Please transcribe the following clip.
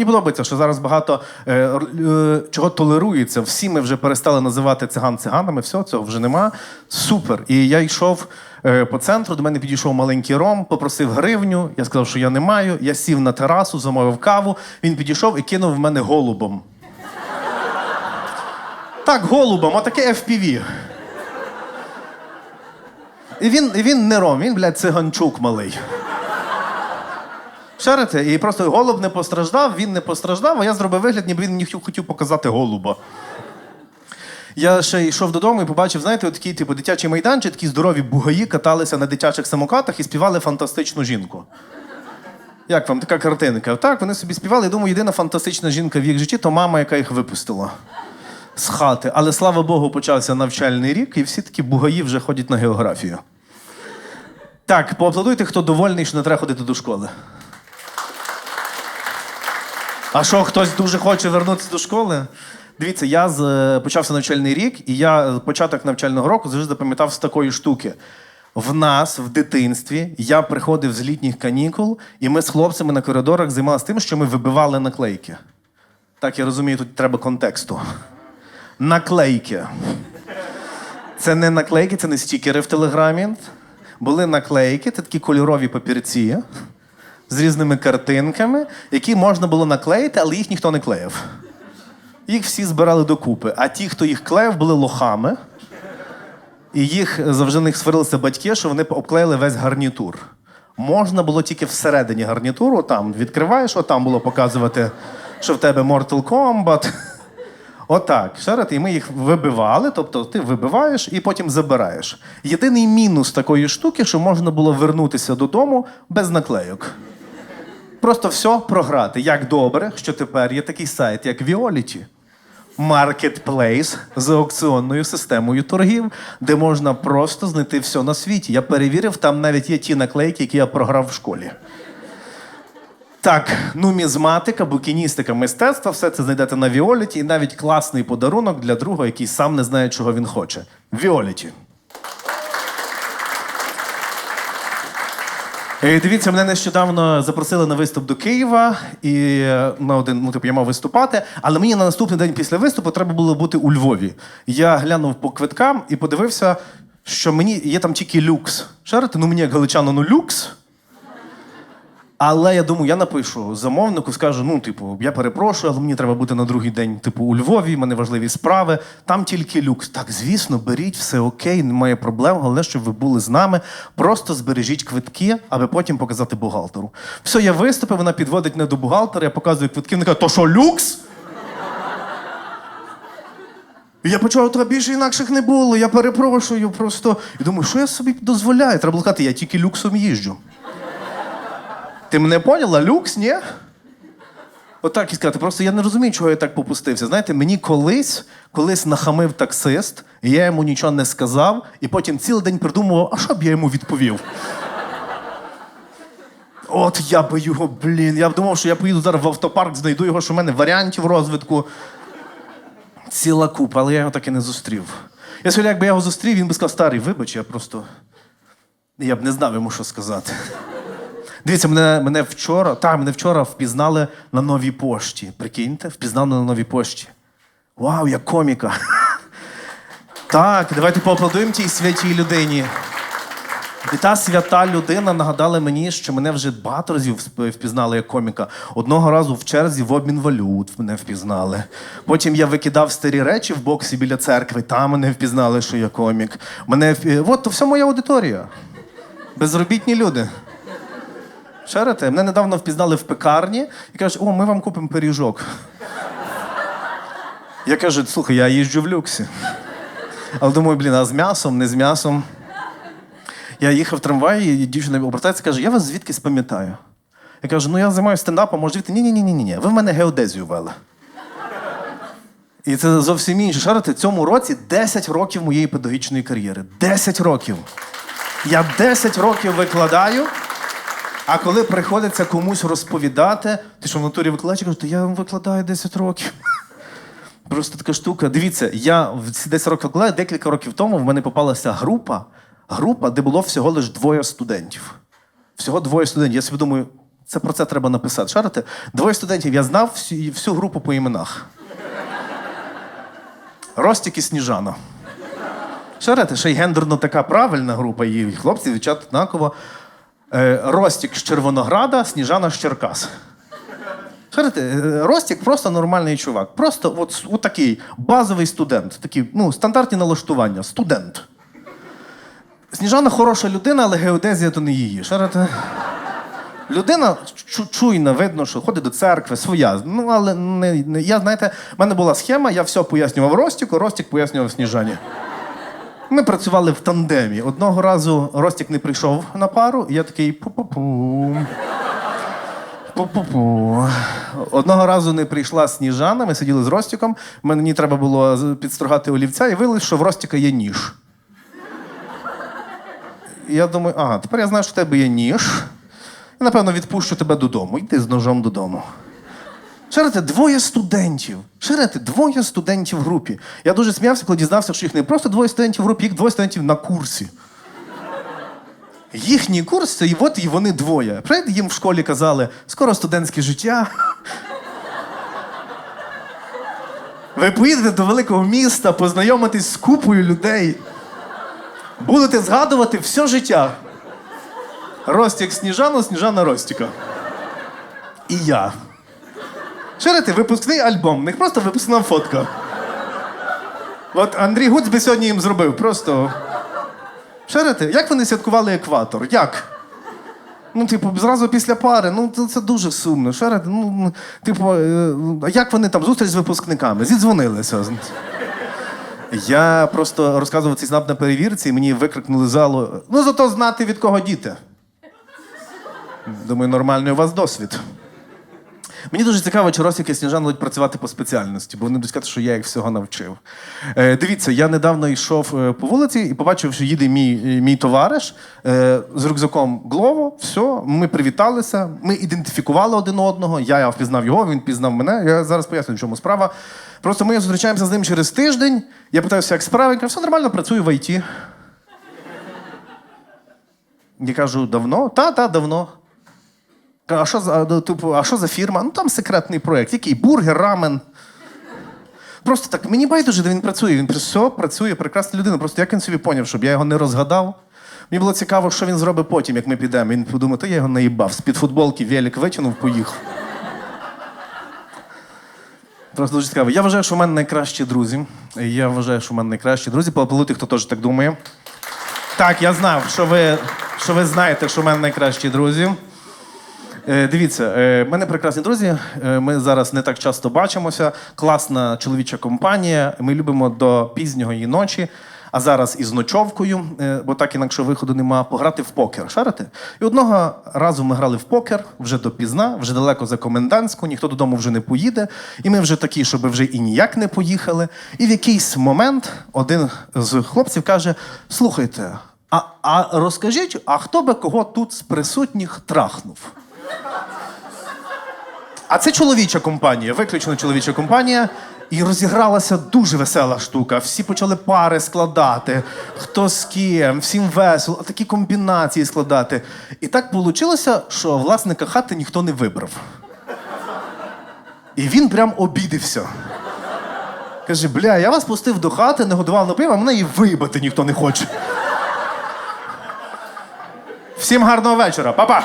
мені подобається, що зараз багато е, е, чого толерується. Всі ми вже перестали називати циган циганами, все, цього вже нема. Супер. І я йшов е, по центру, до мене підійшов маленький ром, попросив гривню. Я сказав, що я не маю. Я сів на терасу, замовив каву. Він підійшов і кинув в мене голубом. Так, голубом, отаке FPV. І він, і він не ром, він, блядь, циганчук малий. Шарите? І просто голуб не постраждав, він не постраждав, а я зробив вигляд, ніби він мені хотів- показати голуба. Я ще йшов додому і побачив, знаєте, такий типу дитячий майданчик, такі здорові бугаї каталися на дитячих самокатах і співали фантастичну жінку. Як вам така картинка? Так, вони собі співали. Я думаю, єдина фантастична жінка в їх житті то мама, яка їх випустила з хати. Але слава Богу, почався навчальний рік, і всі такі бугаї вже ходять на географію. Так, поаплодуйте, хто довольний, що не треба ходити до школи. А що, хтось дуже хоче вернутися до школи? Дивіться, я з, е, почався навчальний рік, і я е, початок навчального року завжди запам'ятав з такої штуки. В нас в дитинстві я приходив з літніх канікул, і ми з хлопцями на коридорах займалися тим, що ми вибивали наклейки. Так, я розумію, тут треба контексту. Наклейки. Це не наклейки, це не стікери в телеграмі. Були наклейки, це такі кольорові папірці з різними картинками, які можна було наклеїти, але їх ніхто не клеїв. Їх всі збирали докупи. А ті, хто їх клеїв, були лохами. І їх завжди них сварилися батьки, що вони обклеїли весь гарнітур. Можна було тільки всередині гарнітуру, там відкриваєш, отам було показувати, що в тебе Mortal Kombat. Отак, шарити, і ми їх вибивали, тобто ти вибиваєш і потім забираєш. Єдиний мінус такої штуки, що можна було вернутися додому без наклейок. Просто все програти. Як добре, що тепер є такий сайт, як Violet. Маркетплейс з аукціонною системою торгів, де можна просто знайти все на світі. Я перевірив, там навіть є ті наклейки, які я програв в школі. Так, нумізматика, букіністика, мистецтво, все це знайдете на Віоліті, і навіть класний подарунок для друга, який сам не знає, чого він хоче. Віоліті. Дивіться, мене нещодавно запросили на виступ до Києва, і е, на один, ну, типу, я мав виступати, але мені на наступний день після виступу треба було бути у Львові. Я глянув по квиткам і подивився, що мені є там тільки люкс. Шарите, ну мені як галичану, ну люкс. Але я думаю, я напишу замовнику, скажу: ну, типу, я перепрошую, але мені треба бути на другий день, типу, у Львові, в мене важливі справи. Там тільки люкс. Так, звісно, беріть, все окей, немає проблем. Головне, щоб ви були з нами. Просто збережіть квитки, аби потім показати бухгалтеру. Все, я виступив, вона підводить мене до бухгалтера, я показую квитки, вона каже, то що, люкс? Я почав, то більше інакших не було. Я перепрошую просто. І думаю, що я собі дозволяю? Треба було сказати, я тільки люксом їжджу. Ти мене поняла? Люкс, ні? Отак і сказати. Просто я не розумію, чого я так попустився. Знаєте, мені колись, колись нахамив таксист, і я йому нічого не сказав, і потім цілий день придумував, а що б я йому відповів? От я би його, блін. Я б думав, що я поїду зараз в автопарк, знайду його, що в мене варіантів розвитку. Ціла купа, але я його так і не зустрів. Я сьогодні, якби я його зустрів, він би сказав, старий, вибач, я просто. Я б не знав йому, що сказати. Дивіться, мене, мене вчора, так, мене вчора впізнали на новій пошті. Прикиньте, впізнали на новій пошті. Вау, я коміка. Так, давайте поаплодуємо тій святій людині. І та свята людина нагадала мені, що мене вже багато разів впізнали як коміка. Одного разу в черзі в обмін валют мене впізнали. Потім я викидав старі речі в боксі біля церкви, там мене впізнали, що я комік. Мене От то вся моя аудиторія. Безробітні люди. Шарите? Мене недавно впізнали в пекарні і кажуть, о, ми вам купимо пиріжок. Я кажу, слухай, я їжджу в люксі. Але думаю, блін, а з м'ясом, не з м'ясом. Я їхав в трамваї, і дівчина обертається і каже, я вас звідкись пам'ятаю. Я кажу, ну я займаюся стендапом, може звідти? Ні, ні, ні, ні, ні. Ви в мене геодезію вели. І це зовсім інше. Шарите, цьому році 10 років моєї педагогічної кар'єри. 10 років. Я 10 років викладаю. А коли приходиться комусь розповідати, ти що в натурі викладач, кажу, то я вам викладаю 10 років. Просто така штука. Дивіться, я в ці 10 років викладаю, декілька років тому в мене попалася група, група, де було всього лише двоє студентів. Всього двоє студентів. Я собі думаю, Це про це треба написати. Шарите? Двоє студентів, я знав всю, всю групу по іменах. Ростік і Сніжана. Шарите, ще й гендерно така правильна група, і хлопці, дівчата однаково. Е, Ростік з Червонограда, Сніжана з Черкас. Шарите, е, Ростік просто нормальний чувак. Просто от, от такий базовий студент. Такі, ну, стандартні налаштування. Студент. Сніжана хороша людина, але геодезія то не її. Шарите? Людина чуйна, видно, що ходить до церкви, своя. Ну, але не, не, я, знаєте, в мене була схема, я все пояснював Ростіку, Ростік пояснював Сніжані. Ми працювали в тандемі. Одного разу Ростік не прийшов на пару, і я такий пу-пу-пу. Пу-пу-пу. Одного разу не прийшла Сніжана, ми сиділи з Ростіком, мені треба було підстрогати олівця, і виявилось, що в Ростіка є ніж. Я думаю, ага, тепер я знаю, що в тебе є ніж. І, напевно, відпущу тебе додому. Йди з ножом додому. Шарите, двоє студентів. Шарите, двоє студентів в групі. Я дуже сміявся, коли дізнався, що їх не просто двоє студентів в групі, їх двоє студентів на курсі. Їхній курс це і от і вони двоє. Правда, їм в школі казали, скоро студентське життя. Ви поїдете до великого міста, познайомитесь з купою людей. Будете згадувати все життя. Ростік Сніжана, Сніжана Ростіка. І я. Ширите, випускний альбом, в них просто випускна фотка. От Андрій Гуц би сьогодні їм зробив. Просто. Шарите, як вони святкували екватор? Як? Ну, типу, зразу після пари, ну це, це дуже сумно. Шарите, ну, ну, типу, е, а як вони там зустріч з випускниками? Зідзвонилися. Я просто розказував цей снап на перевірці, і мені викрикнули залу: ну зато знати від кого діти. Думаю, нормальний у вас досвід. Мені дуже цікаво, чи Росік Сніжан будуть працювати по спеціальності, бо вони будуть сказати, що я їх всього навчив. Е, дивіться, я недавно йшов е, по вулиці і побачив, що їде мій, е, мій товариш е, з рюкзаком Глово. Все, ми привіталися, ми ідентифікували один одного. Я, я впізнав його, він пізнав мене. Я зараз поясню, в чому справа. Просто ми зустрічаємося з ним через тиждень. Я питаюся, як справа, він каже, все нормально, працюю в ІТ. Я кажу, давно? Та, та, давно. А що за ну, типу, а що за фірма? Ну там секретний проєкт. Який бургер, рамен. Просто так, мені байдуже, де він працює. Він все працює, прекрасна людина. Просто як він собі поняв, щоб я його не розгадав. Мені було цікаво, що він зробить потім, як ми підемо. Він подумав, то я його наїбав. З-під футболки велик витягнув, поїхав. Просто дуже цікаво. Я вважаю, що в мене найкращі друзі. Я вважаю, що в мене найкращі друзі. Поаплодуйте, хто теж так думає. Так, я знав, що ви, що ви знаєте, що в мене найкращі друзі. Е, Дивіться, е, мене прекрасні друзі. Е, Ми зараз не так часто бачимося. Класна чоловіча компанія. Ми любимо до пізньої ночі. А зараз із ночовкою, бо так інакше виходу нема, пограти в покер. Шарите? І одного разу ми грали в покер вже допізна, вже далеко за комендантську, ніхто додому вже не поїде. І ми вже такі, щоб вже і ніяк не поїхали. І в якийсь момент один з хлопців каже: слухайте, а, а розкажіть, а хто би кого тут з присутніх трахнув? А це чоловіча компанія, виключно чоловіча компанія. І розігралася дуже весела штука. Всі почали пари складати, хто з ким, всім весело, такі комбінації складати. І так вийшло, що власника хати ніхто не вибрав. І він прям обідився. Каже: бля, я вас пустив до хати, не годував на а мене і вибити ніхто не хоче. Всім гарного вечора, Па-па!